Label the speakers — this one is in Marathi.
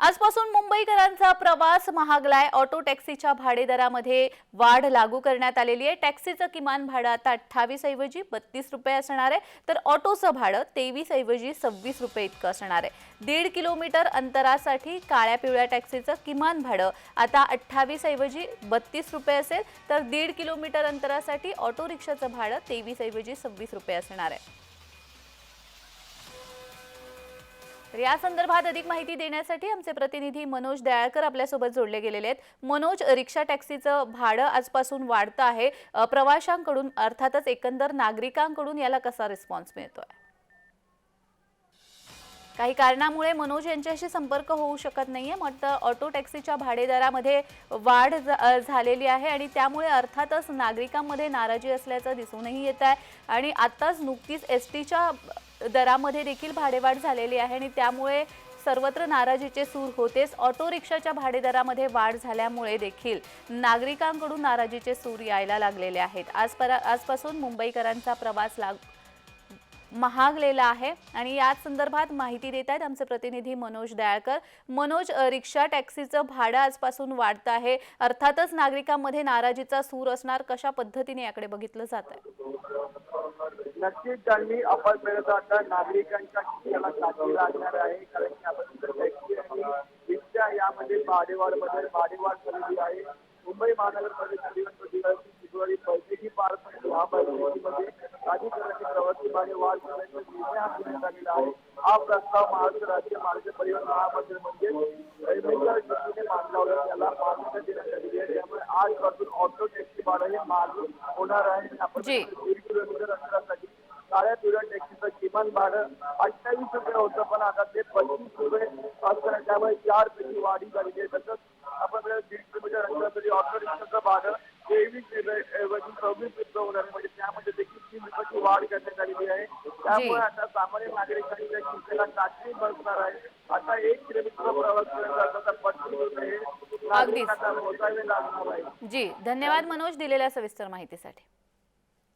Speaker 1: आजपासून मुंबईकरांचा प्रवास महागलाय. ऑटो टॅक्सीच्या भाडेदरामध्ये वाढ लागू करण्यात आलेली आहे. टॅक्सीचं किमान भाडं आता अठ्ठावीस ऐवजी बत्तीस रुपये असणार आहे. तर ऑटोचं भाडं तेवीस ऐवजी सव्वीस रुपये इतकं असणार आहे. दीड किलोमीटर अंतरासाठी काळ्या पिवळ्या टॅक्सीचं किमान भाडं आता अठ्ठावीस ऐवजी बत्तीस रुपये असेल. तर दीड किलोमीटर अंतरासाठी ऑटो रिक्षाचं भाडं तेवीस ऐवजी सव्वीस रुपये असणार आहे. तर या संदर्भात अधिक माहिती देण्यासाठी आमचे प्रतिनिधी मनोज दयाळकर आपल्यासोबत जोडले गेलेले आहेत. मनोज रिक्षा टॅक्सीचं भाडं आजपासून वाढतं आहे. प्रवाशांकडून अर्थातच एकंदर नागरिकांकडून याला कसा रिस्पॉन्स मिळतोय? काही कारणामुळे मनोज यांच्याशी संपर्क होऊ शकत नाहीये. मग ऑटो टॅक्सीच्या भाडेदरामध्ये वाढ झालेली आहे आणि त्यामुळे अर्थातच नागरिकांमध्ये नाराजी असल्याचं दिसूनही येत आहे. आणि आत्ताच नुकतीच एस टीच्या दरामध्ये देखील भाडेवाढ झालेली आहे आणि त्यामुळे सर्वत्र नाराजीचे सूर होतेच. ऑटो रिक्षाच्या भाडेदरामध्ये वाढ झाल्यामुळे देखील नागरिकांकडून नाराजीचे सूर यायला लागलेले आहेत. आज परा आजपासून मुंबईकरांचा प्रवास लाग महागलेला आहे आणि याच संदर्भात माहिती देत आहेत आमचे प्रतिनिधी मनोज दयाळकर. मनोज रिक्षा टॅक्सीचं भाडं आजपासून वाढतं आहे. अर्थातच नागरिकांमध्ये नाराजीचा सूर असणार कशा पद्धतीने याकडे बघितलं जात आहे
Speaker 2: नक्कीच त्यांनी आपण मिळत आता नागरिकांच्या लागणार आहे? कारण की आपण टॅक्सी आणि यामध्ये झालेली आहे. मुंबई प्रतिवर्षी फेब्रुवारी पैसेही पार पडले. हा बैठकीमध्ये प्रवासी भाडे वाढ करण्याचा निर्णय हा घेण्यात आलेला आहे. हा प्रस्ताव महाराष्ट्र राज्य मार्ग परिवहन महामंडळ म्हणजे रेल्वेच्या दृष्टीने होता त्याला मान्यता देण्यात आलेली आहे. त्यामुळे आजपासून ऑटो टॅक्सी भाडं हे महाग होणार आहे. आपण दीड किलोमीटर अंतरासाठी काळ्या पिवळ्या टॅक्सीचं किमान भाडं अठ्ठावीस रुपये होतं पण आता ते पंचवीस रुपये असतं त्यामुळे चार पैकी वाढी झालेली आहे. तसंच आपण दीड किलोमीटर अंतरासाठी ऑटो रिक्षाचं भाडं तेवीस रुपये ऐवजी सव्वीस रुपये होणार. म्हणजे त्यामध्ये देखील तीन रुपयाची वाढ करण्यात आलेली आहे. त्यामुळे आता सामान्य नागरिकांनी त्या खिशाला काठी बसणार आहे. आता एक किलोमीटर प्रवास करायचा आता पस्तीस रुपये नागरिकांना मोजावे लागणार आहे.
Speaker 1: जी. धन्यवाद मनोज दिलेल्या सविस्तर माहितीसाठी.